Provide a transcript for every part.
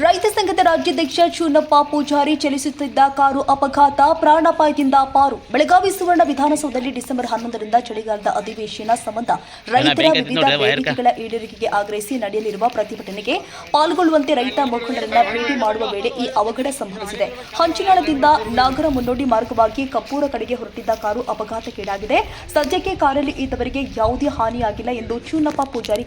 ರೈತ ಸಂಘದ ರಾಜ್ಯಾಧ್ಯಕ್ಷ ಚೂನಪ್ಪ ಪೂಜಾರಿ ಚಲಿಸುತ್ತಿದ್ದ ಕಾರು ಅಪಘಾತ ಪ್ರಾಣಾಪಾಯದಿಂದ ಪಾರು. ಬೆಳಗಾವಿ ಸುವರ್ಣ ವಿಧಾನಸೌಧದಲ್ಲಿ ಡಿಸೆಂಬರ್ ಹನ್ನೊಂದರಿಂದ ಚಳಿಗಾಲದ ಅಧಿವೇಶನ ಸಂಬಂಧ ರೈತರ ವಿವಿಧ ಬೇಡಿಕೆಗಳ ಈಡೇರಿಕೆಗೆ ಆಗ್ರಹಿಸಿ ನಡೆಯಲಿರುವ ಪ್ರತಿಭಟನೆಗೆ ಪಾಲ್ಗೊಳ್ಳುವಂತೆ ರೈತ ಮುಖಂಡರನ್ನ ಭೇಟಿ ಮಾಡುವ ವೇಳೆ ಈ ಅವಘಡ ಸಂಭವಿಸಿದೆ. ಹಂಚಿನಾಳದಿಂದ ನಾಗರ ಮುನ್ನೋಡಿ ಮಾರ್ಗವಾಗಿ ಕಪ್ಪೂರ ಕಡೆಗೆ ಹೊರಟಿದ್ದ ಕಾರು ಅಪಘಾತಕ್ಕೀಡಾಗಿದೆ. ಸದ್ಯಕ್ಕೆ ಕಾರಲ್ಲಿ ಈತವರಿಗೆ ಯಾವುದೇ ಹಾನಿಯಾಗಿಲ್ಲ ಎಂದು ಚೂನಪ್ಪ ಪೂಜಾರಿ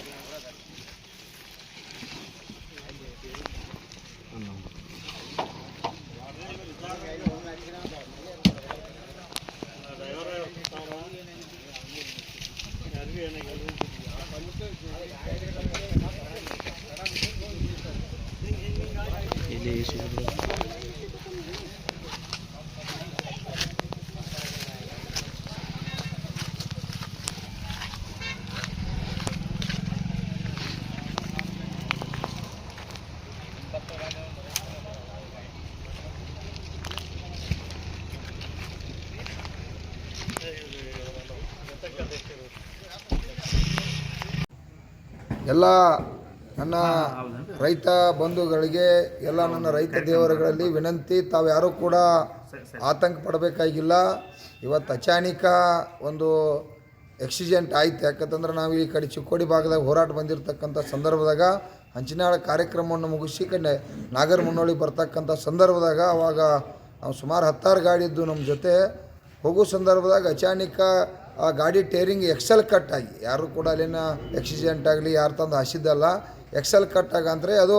ಖಚಿತಪಡಿಸಿದ್ದಾರೆ ಎಲ್ಲ ನನ್ನ ರೈತ ಬಂಧುಗಳಿಗೆ ಎಲ್ಲ ನನ್ನ ರೈತ ದೇವರುಗಳಲ್ಲಿ ವಿನಂತಿ ತಾವು ಯಾರೂ ಕೂಡ ಆತಂಕ ಪಡಬೇಕಾಗಿಲ್ಲ. ಇವತ್ತು ಅಚಾನಿಕ ಒಂದು ಎಕ್ಸಿಡೆಂಟ್ ಆಯ್ತು. ಯಾಕಂತಂದ್ರೆ ನಾವು ಈ ಕಡೆ ಚಿಕ್ಕೋಡಿ ಭಾಗದಾಗ ಹೋರಾಟ ಬಂದಿರತಕ್ಕಂಥ ಸಂದರ್ಭದಾಗ ಹಂಚಿನಾಳ ಕಾರ್ಯಕ್ರಮವನ್ನು ಮುಗಿಸಿ ಕಡೆ ನಾಗರ ಮುನ್ನೋಳಿ ಬರ್ತಕ್ಕಂಥ ಸಂದರ್ಭದಾಗ ಅವಾಗ ನಾವು ಸುಮಾರು ಹತ್ತಾರು ಗಾಡಿ ಇದ್ದು ನಮ್ಮ ಜೊತೆ. ಹೋಗೋ ಸಂದರ್ಭದಾಗ ಅಚಾನಿಕ ಆ ಗಾಡಿ ಟೇರಿಂಗ್ ಎಕ್ಸೆಲ್ ಕಟ್ ಆಗಿ. ಯಾರು ಕೂಡ ಅಲ್ಲಿನ ಎಕ್ಸಿಡೆಂಟ್ ಆಗಲಿ ಯಾರು ತಂದು ಹಸಿದ್ದಲ್ಲ. ಎಕ್ಸೆಲ್ ಕಟ್ ಆಗಂದ್ರೆ ಅದು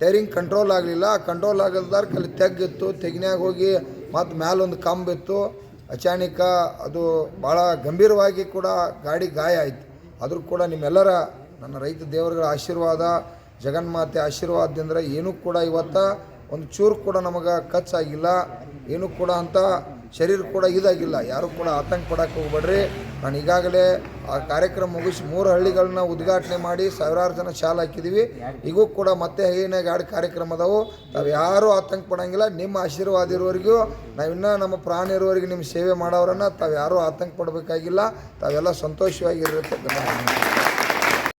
ಟೈರಿಂಗ್ ಕಂಟ್ರೋಲ್ ಆಗಲಿಲ್ಲ. ಕಂಟ್ರೋಲ್ ಆಗಲ್ದಾರ ಕಲ್ಲಿ ತೆಗ್ಗಿತ್ತು, ತೆಗ್ನ್ಯಾಗ ಹೋಗಿ ಮತ್ತು ಮ್ಯಾಲೊಂದು ಕಂಬಿತ್ತು. ಅಚಾನಿಕ ಅದು ಭಾಳ ಗಂಭೀರವಾಗಿ ಕೂಡ ಗಾಡಿ ಗಾಯ ಆಯಿತು. ಆದರೂ ಕೂಡ ನಿಮ್ಮೆಲ್ಲರ ನನ್ನ ರೈತ ದೇವರುಗಳ ಆಶೀರ್ವಾದ ಜಗನ್ಮಾತೆ ಆಶೀರ್ವಾದದಿಂದ ಏನೂ ಕೂಡ ಇವತ್ತು ಒಂದು ಚೂರು ಕೂಡ ನಮಗೆ ಖರ್ಚಾಗಿಲ್ಲ ಏನೂ ಕೂಡ ಅಂತ ಶರೀರ ಕೂಡ ಇದಾಗಿಲ್ಲ. ಯಾರು ಕೂಡ ಆತಂಕ ಪಡಕ್ಕೆ ಹೋಗ್ಬೇಡ್ರಿ. ನಾನು ಈಗಾಗಲೇ ಆ ಕಾರ್ಯಕ್ರಮ ಮುಗಿಸಿ ಮೂರು ಹಳ್ಳಿಗಳನ್ನ ಉದ್ಘಾಟನೆ ಮಾಡಿ ಸಾವಿರಾರು ಜನ ಶಾಲೆ ಹಾಕಿದೀವಿ. ಈಗೂ ಕೂಡ ಮತ್ತೆ ಏನಾಗ ಎರಡು ಕಾರ್ಯಕ್ರಮ ಅದಾವು ನಾವು ಯಾರೂ ಆತಂಕ ಪಡಂಗಿಲ್ಲ ನಿಮ್ಮ ಆಶೀರ್ವಾದ ಇರೋವರೆಗೂ ನಾವಿನ್ನೂ ನಮ್ಮ ಪ್ರಾಣ ಇರೋರಿಗೆ ನಿಮ್ಮ ಸೇವೆ ಮಾಡೋರನ್ನ ತಾವು ಯಾರೂ ಆತಂಕ ಪಡಬೇಕಾಗಿಲ್ಲ ತಾವೆಲ್ಲ ಸಂತೋಷವಾಗಿರುತ್ತೆ